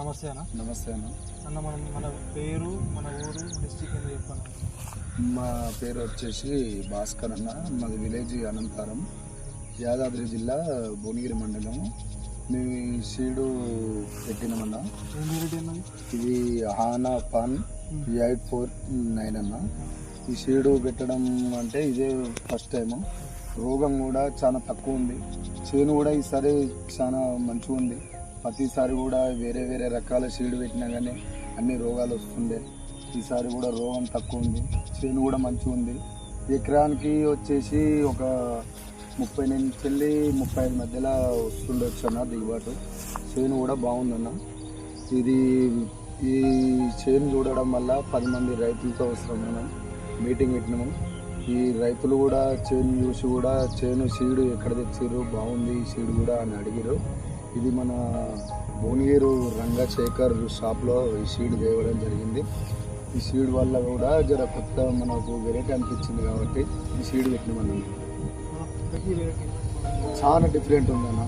నమస్తే అన్న. నమస్తే అన్న. అన్న మనం మన పేరు మన ఊరు డిస్టిక్ ఏందో చెప్పాను మా పేరు వచ్చేసి భాస్కర్ అన్న. మాది విలేజ్ అనంతారం. యాదాద్రి జిల్లా భువనగిరి మండలము మేము సీడు పెట్టినామన్న ఇది హానా పాన్ ఎయిట్ ఫోర్ నైన్ అన్న. ఈ సీడు పెట్టడం అంటే ఇదే ఫస్ట్ టైము. రోగం కూడా చాలా తక్కువ ఉంది. చేను కూడా ఈసారి చాలా మంచిగా ఉంది. ప్రతిసారి కూడా వేరే వేరే రకాల షీడ్ పెట్టినా కానీ అన్ని రోగాలు వస్తుండే. ఈసారి కూడా రోగం తక్కువ ఉంది. చేను కూడా మంచిగా ఉంది. ఎకరానికి వచ్చేసి ఒక ముప్పై నుంచి వెళ్ళి ముప్పై ఐదు మధ్యలో వస్తుండొచ్చు అన్న దిగుబాటు. చేను కూడా బాగుందన్న ఇది ఈ చేను చూడడం వల్ల పది మంది రైతులతో వస్తాం మనం మీటింగ్ పెట్టినాము. ఈ రైతులు కూడా చేను చూసి కూడా చేను సీడు ఎక్కడ తెచ్చారు బాగుంది ఈ సీడు కూడా అని అడిగారు ఇది మన భువనగిరు రంగశేఖర్ షాప్లో ఈ సీడ్ వేయడం జరిగింది. ఈ సీడ్ వల్ల కూడా జర కొత్త మనకు వెరైటీ అనిపించింది కాబట్టి ఈ సీడ్ పెట్టినామన్నాను ప్రతి చాలా డిఫరెంట్ ఉందన్న.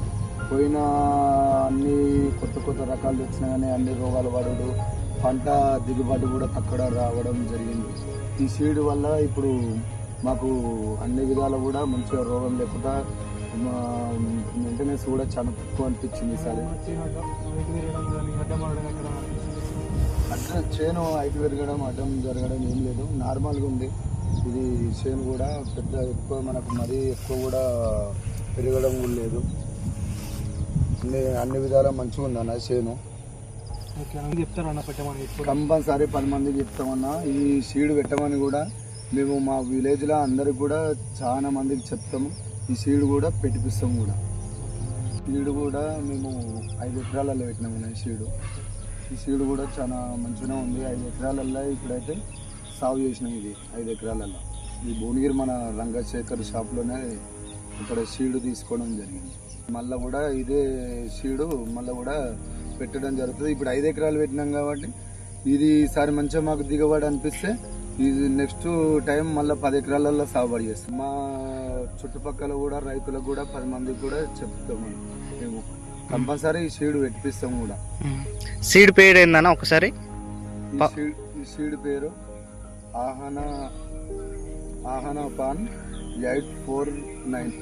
పోయిన అన్ని కొత్త కొత్త రకాలు తెచ్చినా కానీ అన్ని రోగాలు పడడు పంట దిగుబడి కూడా తక్కువ రావడం జరిగింది. ఈ సీడ్ వల్ల ఇప్పుడు మాకు అన్ని విధాలు కూడా మంచిగా రోగం లేకుండా మెయింటెనెన్స్ కూడా చాలా తక్కువ అనిపించింది ఈసారి. ఎక్కడ అట్లా చేను ఐదు పెరగడం అడ్డం జరగడం ఏం లేదు. నార్మల్గా ఉంది. ఇది చేను కూడా పెద్ద ఎక్కువ మనకు మరీ ఎక్కువ కూడా పెరగడం కూడా లేదు. అన్ని అన్ని విధాలా మంచిగా ఉంది అన్న చేను. కంపల్సరీ పది మందికి చెప్తామన్నా. ఈ సీడ్ పెట్టమని కూడా మేము మా విలేజ్లో అందరికి కూడా చాలా మందికి చెప్తాము. ఈ సీడ్ కూడా పెట్టిపిస్తాం కూడా. సీడ్ కూడా మేము ఐదు ఎకరాలలో పెట్టినాము ఈ సీడు. ఈ సీడ్ కూడా చాలా మంచిగా ఉంది. ఐదు ఎకరాలల్లో ఇప్పుడైతే సాగు చేసినాం ఇది ఐదు ఎకరాలల్లో. ఈ భువనగిరి మన రంగశేఖర్ షాప్లోనే ఇక్కడ సీడు తీసుకోవడం జరిగింది. మళ్ళీ కూడా ఇదే సీడు మళ్ళీ కూడా పెట్టడం జరుగుతుంది. ఇప్పుడు ఐదు ఎకరాలు పెట్టినాం కాబట్టి ఇది ఈసారి మంచిగా మాకు దిగబడి అనిపిస్తే ఇది నెక్స్ట్ టైం మళ్ళీ పది ఎకరాలలో సాగుబడి చేస్తాం. మా చుట్టుపక్కల కూడా రైతులకు కూడా పది మందికి కూడా చెప్తాము. మేము కంపల్సరీ ఈ సీడ్ పెట్టిస్తాం కూడా. సీడ్ పేరు ఏందన్న ఒకసారి? ఈ సీడ్ పేరు Ahana Ahana pan eight four nine.